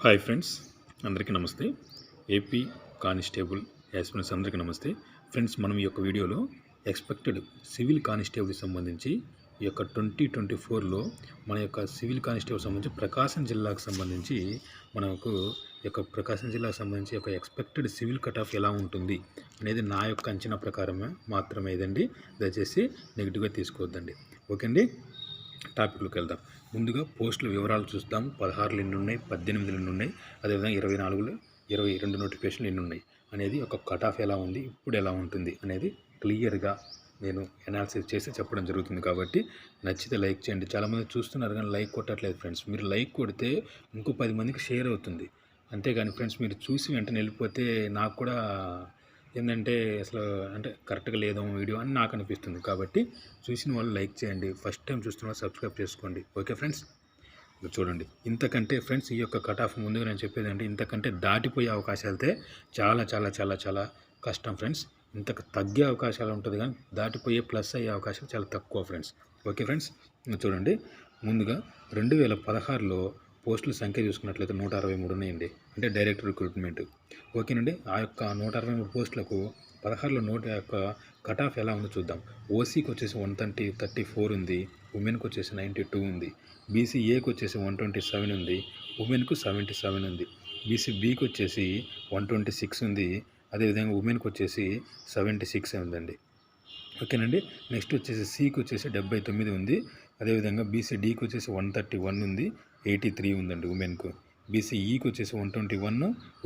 Hi friends అందరికీ నమస్తే. AP constable aspirants అందరికీ నమస్తే. ఫ్రెండ్స్ మనం ఈ యొక్క వీడియోలో ఎక్స్పెక్టెడ్ సివిల్ కానిస్టేబుల్కి సంబంధించి ఈ యొక్క ట్వంటీ ట్వంటీ ఫోర్లో మన యొక్క సివిల్ కానిస్టేబుల్ సంబంధించి ప్రకాశం జిల్లాకు సంబంధించి మనకు యొక్క ప్రకాశం జిల్లాకు సంబంధించి యొక్క ఎక్స్పెక్టెడ్ సివిల్ కట్ ఆఫ్ ఎలా ఉంటుంది అనేది నా యొక్క అంచనా ప్రకారమే మాత్రమే ఇదండి. దయచేసి నెగిటివ్గా తీసుకోవద్దండి. ఓకే అండి? టాపిక్లోకి వెళ్దాం. ముందుగా పోస్టుల వివరాలు చూద్దాం పదహారులు ఎన్ని ఉన్నాయి పద్దెనిమిదిలు ఎన్ని ఉన్నాయి అదేవిధంగా ఇరవై నాలుగులో ఇరవై రెండు నోటిఫికేషన్లు ఎన్ని ఉన్నాయి అనేది ఒక కట్ ఆఫ్ ఎలా ఉంది ఇప్పుడు ఎలా ఉంటుంది అనేది క్లియర్గా నేను అనాలిసిస్ చేసి చెప్పడం జరుగుతుంది కాబట్టి నచ్చితే లైక్ చేయండి. చాలామంది చూస్తున్నారు కానీ లైక్ కొట్టట్లేదు ఫ్రెండ్స్. మీరు లైక్ కొడితే ఇంకో పది మందికి షేర్ అవుతుంది. అంతేగాని ఫ్రెండ్స్ మీరు చూసి వెంటనే వెళ్ళిపోతే నాకు కూడా ఏంటంటే అసలు అంటే కరెక్ట్గా లేదేమో వీడియో అని నాకు అనిపిస్తుంది. కాబట్టి చూసిన వాళ్ళు లైక్ చేయండి. ఫస్ట్ టైం చూస్తున్న సబ్స్క్రైబ్ చేసుకోండి. Okay friends? ఇక చూడండి. ఇంతకంటే ఫ్రెండ్స్ ఈ యొక్క కట్ ఆఫ్ ముందుగా నేను చెప్పేది అంటే ఇంతకంటే దాటిపోయే అవకాశాలు అయితే చాలా చాలా చాలా చాలా కష్టం ఫ్రెండ్స్. ఇంతకు తగ్గే అవకాశాలు ఉంటుంది కానీ దాటిపోయే ప్లస్ అయ్యే అవకాశాలు చాలా తక్కువ ఫ్రెండ్స్. Okay friends? ఇంకా చూడండి. ముందుగా రెండు వేల పదహారులో పోస్టుల సంఖ్య చూసుకున్నట్లయితే నూట అరవై మూడు ఉన్నాయండి అంటే డైరెక్ట్ రిక్రూట్మెంట్. ఓకేనండి? ఆ యొక్క నూట అరవై మూడు పోస్టులకు పదహారులో నూట యొక్క కట్ ఆఫ్ ఎలా ఉందో చూద్దాం. ఓసీకి వచ్చేసి వన్ థర్టీ థర్టీ ఫోర్ ఉంది. ఉమెన్కి వచ్చేసి నైంటీ టూ ఉంది. బీసీఏకి వచ్చేసి వన్ ట్వంటీ సెవెన్ ఉంది. ఉమెన్కు సెవెంటీ సెవెన్ ఉంది. బీసీ బీకి వచ్చేసి వన్ ట్వంటీ సిక్స్ ఉంది. అదేవిధంగా ఉమెన్కి వచ్చేసి సెవెంటీ సిక్స్ ఉందండి. ఓకేనండి? నెక్స్ట్ వచ్చేసి సికి వచ్చేసి డెబ్బై తొమ్మిది ఉంది. అదేవిధంగా బీసీ డీకి వచ్చేసి వన్ థర్టీ వన్ ఉంది. ఎయిటీ త్రీ ఉందండి ఉమెన్కు. బీసీఈకి వచ్చేసి వన్ ట్వంటీ వన్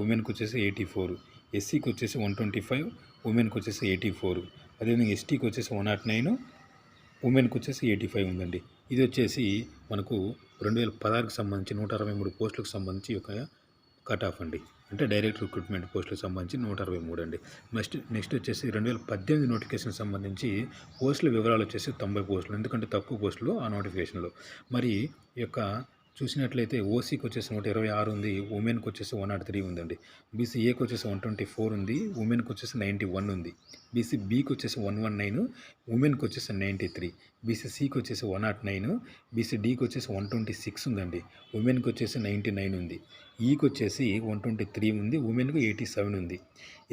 ఉమెన్కి వచ్చేసి ఎయిటీ ఫోర్. ఎస్సీకి వచ్చేసి వన్ ట్వంటీ ఫైవ్ ఉమెన్కి వచ్చేసి ఎయిటీ ఫోర్. అదేవిధంగా ఎస్టీకి వచ్చేసి వన్ నాట్ నైన్ ఉమెన్కి వచ్చేసి ఎయిటీ ఫైవ్ ఉందండి. ఇది వచ్చేసి మనకు రెండు వేల పదహారుకు సంబంధించి నూట అరవై మూడు పోస్టులకు సంబంధించి ఒక కట్ ఆఫ్ అండి. అంటే డైరెక్ట్ రిక్రూట్మెంట్ పోస్టులకు సంబంధించి నూట అరవై మూడు అండి. నెక్స్ట్ నెక్స్ట్ వచ్చేసి రెండు వేల పద్దెనిమిది నోటిఫికేషన్ సంబంధించి పోస్టుల వివరాలు వచ్చేసి తొంభై పోస్టులు ఎందుకంటే తక్కువ పోస్టులు ఆ నోటిఫికేషన్లో. మరి ఈ యొక్క చూసినట్లయితే ఓసీకి వచ్చేసి నూట ఇరవై ఆరు ఉంది ఉమెన్కి వచ్చేసి వన్ నాట్ త్రీ ఉందండి. బీసీఏకి వచ్చేసి వన్ ట్వంటీ ఫోర్ ఉంది ఉమెన్కి వచ్చేసి నైంటీ వన్ ఉంది. బీసీ బీకి వచ్చేసి వన్ వన్ నైన్ ఉమెన్కి వచ్చేసి నైంటీ త్రీ. బీసీసీకి వచ్చేసి వన్ నాట్ నైన్ బీసీడీకి వచ్చేసి వన్ ట్వంటీ సిక్స్ ఉందండి. ఉమెన్కి వచ్చేసి నైంటీ నైన్ ఉంది. ఈకి వచ్చేసి వన్ ట్వంటీ త్రీ ఉంది ఉమెన్కి ఎయిటీ సెవెన్ ఉంది.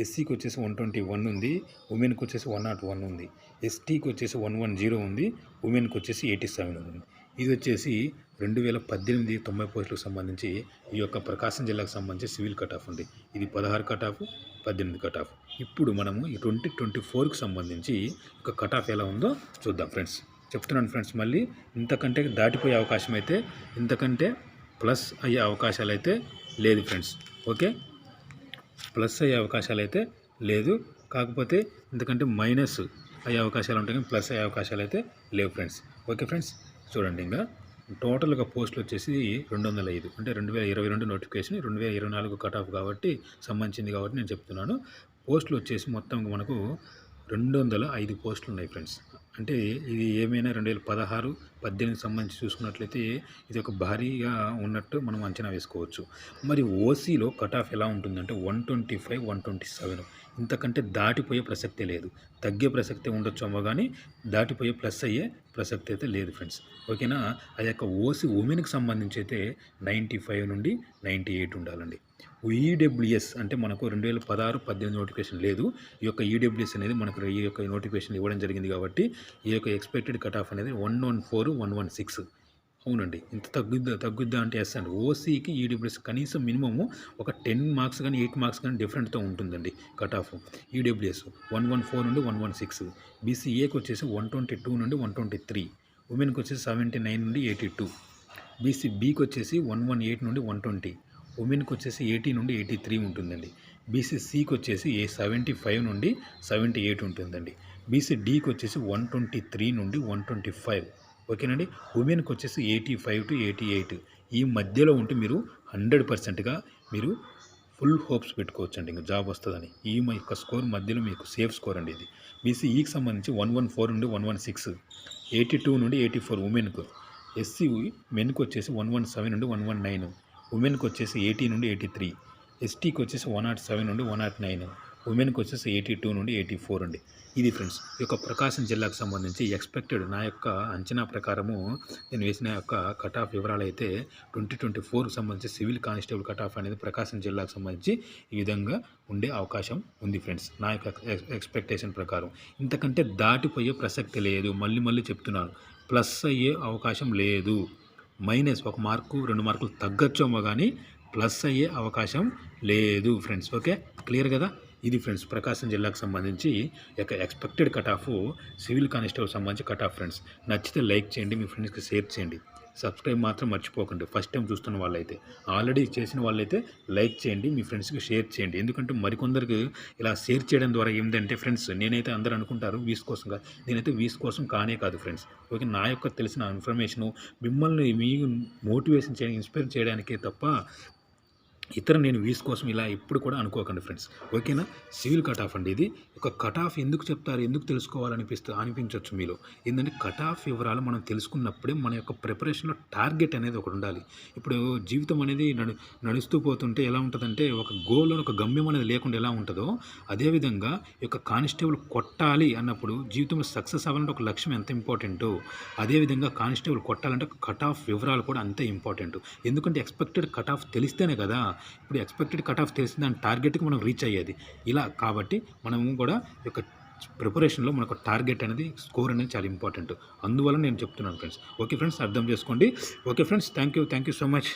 ఎస్సీకి వచ్చేసి వన్ ట్వంటీ వన్ ఉంది ఉమెన్కి వచ్చేసి వన్ నాట్ వన్ ఉంది. ఎస్టీకి వచ్చేసి వన్ వన్ జీరో ఉంది ఉమెన్కి వచ్చేసి ఎయిటీ సెవెన్ ఉంది. ఇది వచ్చేసి రెండు వేల పద్దెనిమిది తొంభై పోస్టులకు సంబంధించి ఈ యొక్క ప్రకాశం జిల్లాకు సంబంధించి సివిల్ కట్ ఆఫ్ ఉంది. ఇది పదహారు కట్ ఆఫ్ పద్దెనిమిది కట్ ఆఫ్. ఇప్పుడు మనము ఈ ట్వంటీ ట్వంటీ ఫోర్కి సంబంధించి ఒక కట్ ఆఫ్ ఎలా ఉందో చూద్దాం ఫ్రెండ్స్. చెప్తున్నాను ఫ్రెండ్స్ మళ్ళీ ఇంతకంటే దాటిపోయే అవకాశం అయితే ఇంతకంటే ప్లస్ అయ్యే అవకాశాలు అయితే లేదు ఫ్రెండ్స్. ఓకే? ప్లస్ అయ్యే అవకాశాలు అయితే లేదు. కాకపోతే ఇంతకంటే మైనస్ అయ్యే అవకాశాలు ఉంటాయి కానీ ప్లస్ అయ్యే అవకాశాలు అయితే లేవు ఫ్రెండ్స్. Okay friends? చూడండి ఇంకా టోటల్గా పోస్టులు వచ్చేసి రెండు వందల ఐదు అంటే రెండు వేల ఇరవై రెండు నోటిఫికేషన్ రెండు వేల ఇరవై నాలుగు కట్ ఆఫ్ కాబట్టి సంబంధించింది కాబట్టి నేను చెప్తున్నాను. పోస్టులు వచ్చేసి మొత్తం మనకు రెండు వందల ఐదు పోస్టులు ఉన్నాయి ఫ్రెండ్స్. అంటే ఇది ఏమైనా రెండు వేల పదహారు పద్దెనిమిది సంబంధించి చూసుకున్నట్లయితే ఇది ఒక భారీగా ఉన్నట్టు మనం అంచనా వేసుకోవచ్చు. మరి ఓసీలో కట్ ఆఫ్ ఎలా ఉంటుందంటే one twenty five one twenty seven ఇంతకంటే దాటిపోయే ప్రసక్తే లేదు. తగ్గే ప్రసక్తే ఉండొచ్చు అమ్మ కానీ దాటిపోయే ప్లస్ అయ్యే ప్రసక్తి అయితే లేదు ఫ్రెండ్స్. ఓకేనా? ఆ యొక్క ఓసీ ఉమెన్కి సంబంధించి అయితే నైంటీ ఫైవ్ నుండి నైంటీ ఎయిట్ ఉండాలండి. ఈడబ్ల్యూఎస్ అంటే మనకు రెండు వేల పదహారు పద్దెనిమిది నోటిఫికేషన్ లేదు. ఈ యొక్క ఈడబ్ల్యూఎస్ అనేది మనకు ఈ యొక్క నోటిఫికేషన్ ఇవ్వడం జరిగింది కాబట్టి ఈ యొక్క ఎక్స్పెక్టెడ్ కట్ ఆఫ్ అనేది one one four one one six. అవునండి. ఇంత తగ్గుద్దా తగ్గుద్దా అంటే ఎస్ అండి. ఓసీకి ఈడబ్ల్యూఎస్ కనీసం మినిమము ఒక టెన్ మార్క్స్ కానీ ఎయిట్ మార్క్స్ కానీ డిఫరెంట్తో ఉంటుందండి cut off. EWS one one four నుండి వన్ వన్ సిక్స్. బీసీఏకి వచ్చేసి వన్ ట్వంటీ టూ నుండి వన్ ట్వంటీ త్రీ. ఉమెన్కి వచ్చేసి సెవెంటీ నైన్ నుండి ఎయిటీ టూ. బీసీ బీకి వచ్చేసి వన్ వన్ ఎయిట్ నుండి వన్ ట్వంటీ. ఉమెన్కి వచ్చేసి ఎయిటీ నుండి ఎయిటీ త్రీ ఉంటుందండి. బీసీ సికి వచ్చేసి ఏ సెవెంటీ ఫైవ్ నుండి సెవెంటీ ఎయిట్ ఉంటుందండి. బీసీ డీకి వచ్చేసి వన్ ట్వంటీ త్రీ నుండి వన్ ట్వంటీ ఫైవ్. ఓకేనండి? ఉమెన్కి వచ్చేసి eighty five to eighty eight. ఈ మధ్యలో ఉంటే మీరు హండ్రెడ్ పర్సెంట్గా మీరు ఫుల్ హోప్స్ పెట్టుకోవచ్చండి ఇంకా జాబ్ వస్తుందని. ఈ యొక్క స్కోర్ మధ్యలో మీకు సేఫ్ స్కోర్ అండి ఇది బీసీఈకి సంబంధించి వన్ వన్ ఫోర్ నుండి one one six eighty two నుండి ఎయిటీ ఫోర్ ఉమెన్కు. ఎస్సీ మెన్కి వచ్చేసి వన్ వన్ సెవెన్ నుండి వన్ వన్ నైన్ ఉమెన్కి వచ్చేసి ఎయిటీ నుండి ఎయిటీ త్రీ ఎస్టీకి వచ్చేసి వన్ నాట్ సెవెన్ నుండి వన్ నాట్ నైన్. ఉమెన్కి వచ్చేసి ఎయిటీ టూ నుండి ఎయిటీ ఫోర్ అండి. ఇది ఫ్రెండ్స్ ఈ యొక్క ప్రకాశం జిల్లాకు సంబంధించి ఎక్స్పెక్టెడ్ నా యొక్క అంచనా ప్రకారము నేను వేసిన యొక్క కట్ ఆఫ్ వివరాలు అయితే ట్వంటీ ట్వంటీ ఫోర్కి సంబంధించి సివిల్ కానిస్టేబుల్ కట్ ఆఫ్ అనేది ప్రకాశం జిల్లాకు సంబంధించి ఈ విధంగా ఉండే అవకాశం ఉంది ఫ్రెండ్స్ నా యొక్క ఎక్స్పెక్టేషన్ ప్రకారం. ఇంతకంటే దాటిపోయే ప్రసక్తి లేదు మళ్ళీ మళ్ళీ చెప్తున్నాను. ప్లస్ అయ్యే అవకాశం లేదు. మైనస్ ఒక మార్కు రెండు మార్కులు తగ్గచ్చేమో కానీ ప్లస్ అయ్యే అవకాశం లేదు ఫ్రెండ్స్ ఓకే? క్లియర్ కదా? ఇది ఫ్రెండ్స్ ప్రకాశం జిల్లాకు సంబంధించి యొక్క expected cut off civil constable సంబంధించి కట్ ఆఫ్ ఫ్రెండ్స్. నచ్చితే లైక్ చేయండి మీ ఫ్రెండ్స్కి షేర్ చేయండి. సబ్స్క్రైబ్ మాత్రం మర్చిపోకండి. ఫస్ట్ టైం చూస్తున్న వాళ్ళైతే ఆల్రెడీ చేసిన వాళ్ళైతే లైక్ చేయండి మీ ఫ్రెండ్స్కి షేర్ చేయండి. ఎందుకంటే మరికొందరికి ఇలా షేర్ చేయడం ద్వారా ఏంటంటే ఫ్రెండ్స్ నేనైతే అందరూ అనుకుంటారు వీస్ కోసం కాదు. నేనైతే వీస్ కోసం కానే కాదు ఫ్రెండ్స్. ఓకే నా యొక్క తెలిసిన ఇన్ఫర్మేషను మిమ్మల్ని మీ మోటివేషన్ చేయడానికి ఇన్స్పైర్ చేయడానికే తప్ప ఇతర నేను వీస్ కోసం ఇలా ఎప్పుడు కూడా అనుకోకండి ఫ్రెండ్స్. ఓకేనా? సివిల్ కట్ ఆఫ్ అండి ఇది. ఒక కట్ ఆఫ్ ఎందుకు చెప్తారు? ఎందుకు తెలుసుకోవాలనిపిస్తూ అనిపించవచ్చు మీలో. ఏంటంటే కట్ ఆఫ్ వివరాలు మనం తెలుసుకున్నప్పుడే మన యొక్క ప్రిపరేషన్లో టార్గెట్ అనేది ఒకటి ఉండాలి. ఇప్పుడు జీవితం అనేది నడు నడుస్తూ పోతుంటే ఎలా ఉంటుందంటే ఒక గోల్ ఒక గమ్యం అనేది లేకుండా ఎలా ఉంటుందో అదేవిధంగా ఈ యొక్క కానిస్టేబుల్ కొట్టాలి అన్నప్పుడు జీవితంలో సక్సెస్ అవ్వాలంటే ఒక లక్ష్యం ఎంత ఇంపార్టెంటో అదేవిధంగా కానిస్టేబుల్ కొట్టాలంటే కట్ ఆఫ్ వివరాలు కూడా అంతే ఇంపార్టెంట్. ఎందుకంటే ఎక్స్పెక్టెడ్ కట్ ఆఫ్ తెలిస్తేనే కదా ఇప్పుడు ఎక్స్పెక్టెడ్ కట్ ఆఫ్ తెలిసిన దాని టార్గెట్కి మనం రీచ్ అయ్యేది. ఇలా కాబట్టి మనము కూడా యొక్క ప్రిపరేషన్లో మనకు టార్గెట్ అనేది స్కోర్ అనేది చాలా ఇంపార్టెంట్ అందువల్ల నేను చెప్తున్నాను ఫ్రెండ్స్ ఓకే ఫ్రెండ్స్ అర్థం చేసుకోండి. Okay friends thank you thank you so much